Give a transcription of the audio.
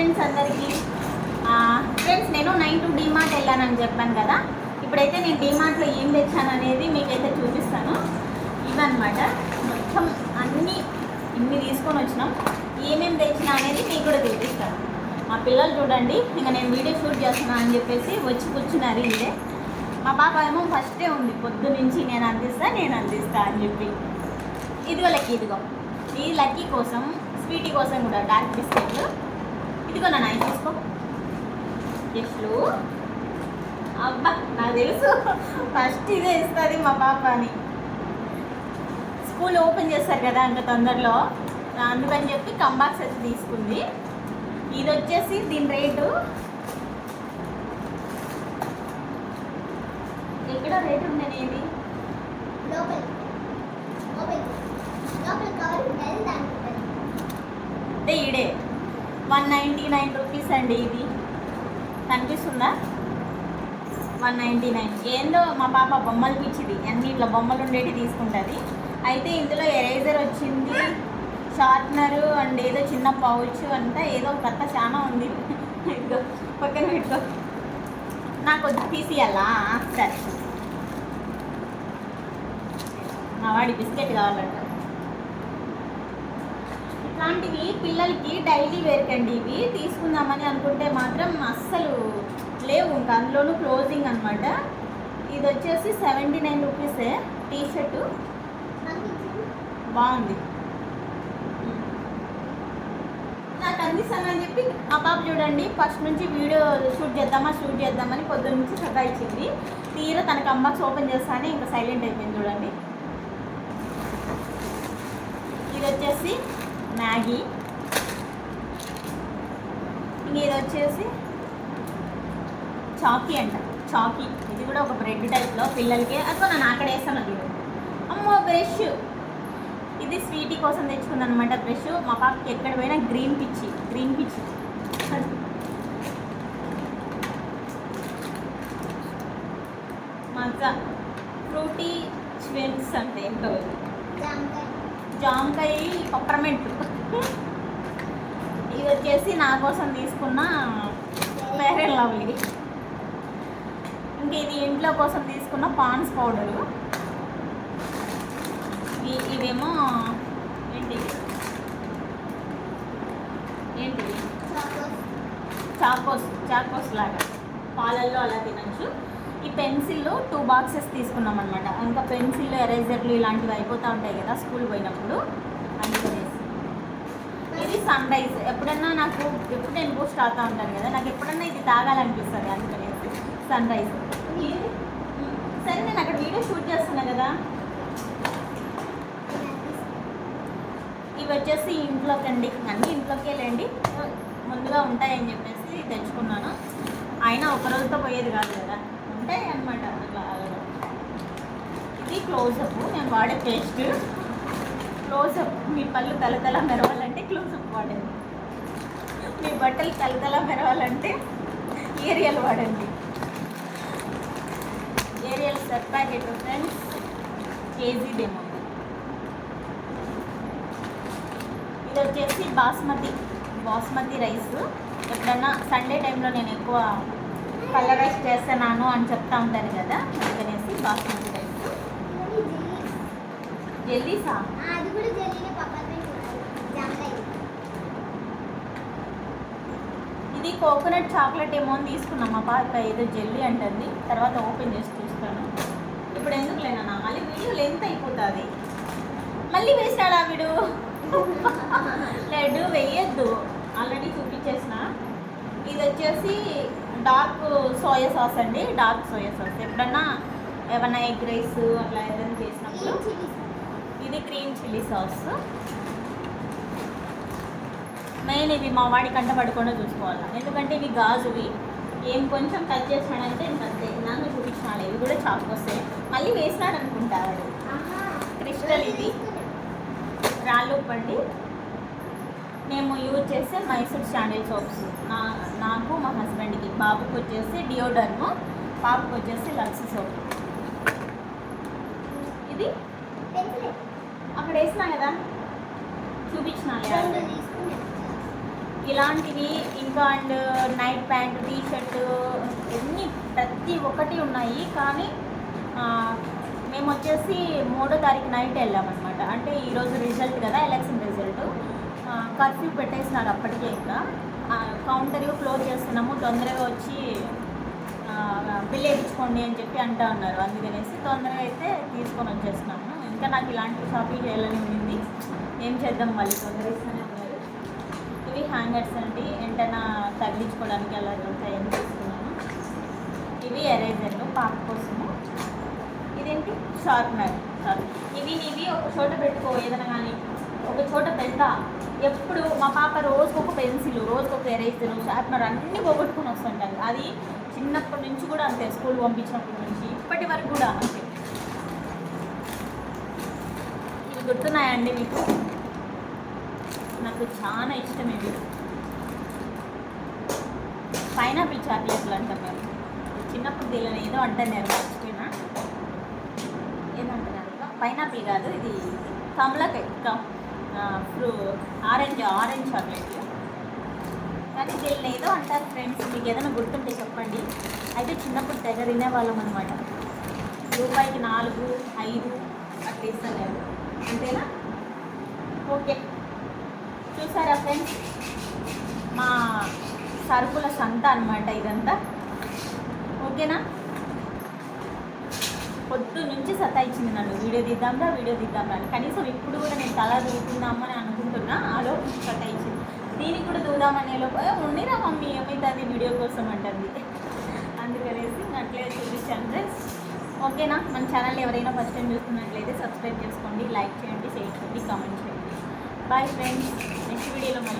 Friends అందరికీ. Friends నేను nine to DMart వెళ్ళానని చెప్పాను కదా. ఇప్పుడైతే నేను డీమార్ట్లో ఏం తెచ్చాను అనేది మీకైతే చూపిస్తాను. ఇవన్నమాట. మొత్తం అన్నీ ఇన్ని తీసుకొని వచ్చినాం. ఏమేమి తెచ్చినా అనేది మీకు కూడా చూపిస్తాను. మా పిల్లలు చూడండి ఇంకా నేను వీడియో షూట్ చేస్తున్నా అని చెప్పేసి వచ్చి కూర్చున్నారు ఇదే మా పాప ఏమో ఫస్టే ఉంది పొద్దు నుంచి నేను అందిస్తా నేను అందిస్తా అని చెప్పి. ఇదిగో లక్కీ ఇదిగో. ఈ లక్కీ కోసం స్వీటీ కోసం కూడా డార్క్ బిస్కెట్లు ఇదిగో నా నాయన తీసుకో. ఎట్లు? అబ్బా నాకు తెలుసు. ఫస్ట్ ఇదే ఇస్తుంది మా పాప అని స్కూల్ ఓపెన్ చేస్తారు కదా అంత తొందరలో. అందుకని చెప్పి కంబాక్స్ వచ్చి తీసుకుంది. ఇది వచ్చేసి దీని రేటు. ఎక్కడ రేటు ఉండేది ఇది లోపల. లోపల. లోపల కవర్ ఉంటుంది దానికి ఉంటుంది. అంటే ఈడే. వన్ నైంటీ నైన్ రూపీస్ అండి ఇది. కనిపిస్తుందా? One ninety nine. ఏందో మా పాప బొమ్మలు పిచ్చిది. అన్ని ఇట్లా బొమ్మలు ఉండేవి తీసుకుంటుంది. అయితే ఇందులో ఎరేజర్ వచ్చింది షార్ప్నరు అండ్ ఏదో చిన్న పౌచ్ అంతా ఏదో కథ చాలా ఉంది. పక్కన పెట్టుకో. నాకు వచ్చి తీసియాలా సరే. మా వాడి బిస్కెట్ కావాలంట. ఇట్లాంటివి పిల్లలకి డైలీ వేరకండి ఇవి తీసుకుందామని అనుకుంటే మాత్రం అస్సలు లేవు ఇంకా అందులోనూ క్లోజింగ్ అనమాట ఇది వచ్చేసి సెవెంటీ నైన్ రూపీసే టీ షర్టు నాకు బాగుంది నాకు అందిస్తానని చెప్పి ఆ పాప చూడండి ఫస్ట్ నుంచి వీడియో షూట్ చేద్దామా షూట్ చేద్దామని పొద్దున్న నుంచి సతాయించింది తీరా తనకు అమ్మాక్స్ ఓపెన్ చేస్తానే ఇంకా సైలెంట్ అయిపోయింది చూడండి. ఇది వచ్చేసి మ్యాగీ. ఇంక ఇది వచ్చేసి చాకీ అంట. చాకీ. ఇది కూడా ఒక బ్రెడ్ టైప్లో పిల్లలకి. అసలు నన్ను అక్కడ వేస్తాను అది. అమ్మో బ్రష్. ఇది స్వీటీ కోసం తెచ్చుకుందనమాట బ్రష్. మా పాపకి ఎక్కడ పోయినా గ్రీన్ పిచ్చి. గ్రీన్ పిచ్చి. మజా ఫ్రూటీ స్విమ్స్ అంటే ఏంటో ఇది. జామకాయ పప్పరమెంట్. ఇది వచ్చేసి నా కోసం తీసుకున్న అండ్ లవ్లీ ఇంక ఇది ఇంట్లో కోసం తీసుకున్న పాన్స్ పౌడరు. ఇవి ఇవేమో ఏంటి? చాకోస్. చాకోస్ చాకోస్ లాగా. పాలల్లో అలా తినచ్చు. ఈ పెన్సిల్ టూ బాక్సెస్ తీసుకున్నాం అనమాట ఇంకా పెన్సిల్ ఎరేజర్లు ఇలాంటివి అయిపోతూ ఉంటాయి కదా స్కూల్ పోయినప్పుడు. అందుకనేసి ఇది సన్ రైజ్. ఎప్పుడన్నా నాకు ఎప్పుడు నేను బూస్ట్ తాగుతూ ఉంటాను కదా నాకు ఎప్పుడన్నా ఇది తాగాలనిపిస్తుంది అందుకనేసి సన్ రైజ్. సరే నేను అక్కడ వీడియో షూట్ చేస్తున్నా కదా. ఇవి వచ్చేసి ఇంట్లోకి అండి. అన్నీ ఇంట్లోకే లేండి. ముందుగా ఉంటాయని చెప్పేసి తెచ్చుకున్నాను. అయినా ఒక రోజుతో పోయేది కాదు కదా. ఉంటాయి అనమాట ఇది క్లోజప్ నేను వాడే పేస్ట్ క్లోజప్ మీ పళ్ళు తలతల మెరవాలంటే క్లోజప్ వాడండి. మీ బట్టలు తలతల మెరవాలంటే ఏరియల్ వాడండి. Ariel sir packet friends KG demo ఇది వచ్చేసి బాస్మతి బాస్మతి రైస్ ఎప్పుడన్నా సండే టైంలో నేను ఎక్కువ కలర్ రైస్ చేస్తున్నాను అని చెప్తా ఉంటాను కదా అందుకనేసి బాస్మతి రైస్ జెల్లీసా? ఇది కోకోనట్ చాక్లెట్ ఏమో అని తీసుకున్నాం. మా పాప ఏదో జెల్లీ అంటుంది. తర్వాత ఓపెన్ చేసి చూస్తాను. ఇప్పుడు ఎందుకు లేనా? మళ్ళీ వీడియో లెంత్ అయిపోతుంది. మళ్ళీ వేసాడా వీడు? లడ్డు వేయద్దు. ఆల్రెడీ చూపించేసిన. ఇది వచ్చేసి డార్క్ సోయా సాస్ అండి డార్క్ సోయా సాస్. ఎప్పుడన్నా ఏమన్నా ఎగ్ రైస్ అట్లా ఏదైనా చేసినప్పుడు ఇది క్రీమ్ చిల్లీ సాస్. మెయిన్ ఇవి మా వాడి కంట పడకుండా చూసుకోవాలి. ఎందుకంటే ఇవి గాజువి. ఏం కొంచెం కట్ చేసాడంటే ఇంకంతే నన్ను చూపించాలి ఇవి కూడా వస్తాయి మళ్ళీ వేసినాడు అనుకుంటాడు క్రిస్టల్ ఇది. రాళ్ళు ఉప్పండి. మేము యూజ్ చేసే మైసూర్ శాండిల్ సోప్స్. నా నాకు మా హస్బెండ్కి. బాబుకి వచ్చేసి డియోడర్ము పాపకు వచ్చేసి లక్స్ సోప్. ఇది? అక్కడ వేసినా కదా? చూపించినా ఇలాంటివి ఇంకా and night pant T shirt ఎన్ని ప్రతి ఒక్కటి ఉన్నాయి. కానీ మేము వచ్చేసి మూడో తారీఖు నైట్ వెళ్ళామన్నమాట. అంటే ఈరోజు రిజల్ట్ కదా ఎలక్షన్ రిజల్ట్. కర్ఫ్యూ పెట్టేసినారు అప్పటికే ఇంకా. కౌంటర్ క్లోజ్ చేస్తున్నాము తొందరగా వచ్చి బిల్ వేయించుకోండి అని చెప్పి అంటా ఉన్నారు. అందుకనేసి తొందరగా అయితే తీసుకొని వచ్చేస్తున్నాము. ఇంకా నాకు ఇలాంటి షాపింగ్ చేయాలని ఉంది. ఏం చేద్దాం మళ్ళీ? తొందరగా ఇస్తూనే ఉన్నారు ఇవి హ్యాంగర్స్ అండి. ఎంటైనా తగ్గించుకోవడానికి అలా ఏం తీసుకున్నాను ఇవి ఎరేజర్లు పాప కోసము. ఇదేంటి? షార్ప్నర్. షార్ప్. ఇవి ఇవి ఒక చోట పెట్టుకో ఏదైనా కానీ. ఒక చోట పెద్ద ఎప్పుడు మా పాప రోజుకు ఒక పెన్సిల్ రోజుకు ఒక ఎరేజర్ షార్ప్నర్ అన్నీ పోగొట్టుకుని వస్తుంటారు. అది చిన్నప్పటి నుంచి కూడా అంతే స్కూల్ పంపించినప్పటి నుంచి ఇప్పటి వరకు కూడా అంతే. ఇవి గుర్తున్నాయండి మీకు? నాకు చాలా ఇష్టం ఇవి. పైనాపిల్ చాక్లెట్లు అంటాం మేము. చిన్నప్పుడు దీనిలో ఏదో అంటాను నేను మర్చిపోయినా. ఏమంటున్నారు పైనాపిల్ కాదు ఇది కమలకాయ కమ్ ఫ్రూ ఆరెంజ్ ఆరెంజ్ చాక్లెట్. కానీ వీళ్ళు ఏదో అంటారు ఫ్రెండ్స్ మీకు ఏదైనా గుర్తుంటే చెప్పండి. అయితే చిన్నప్పుడు తెగ తినేవాళ్ళం అనమాట రూపాయికి నాలుగు ఐదు అట్లా ఇస్తలేదు అంతేనా? ఓకే. చూసారా ఫ్రెండ్స్? మా సరుకుల సంత అనమాట ఇదంతా. ఓకేనా? పొద్దు నుంచి సతాయించింది నన్ను. వీడియో తీద్దాంరా వీడియో తీద్దాంరా అని. కనీసం ఇప్పుడు కూడా నేను తల దూకుందామని అనుకుంటున్నా ఆలో సతాయించింది. దీనికి కూడా దూదామనే లోపల ఉండిరా మమ్మీ ఏమైతుంది వీడియో కోసం అంటుంది. అందుకనేసి అట్లే చూపించాను ఫ్రెండ్స్. ఓకేనా? మన ఛానల్ ఎవరైనా ఫస్ట్ టైం చూస్తున్నట్లయితే సబ్స్క్రైబ్ చేసుకోండి లైక్ చేయండి షేర్ చేయండి కామెంట్ చేయండి. Bye friends. నెక్స్ట్ వీడియోలో మళ్ళీ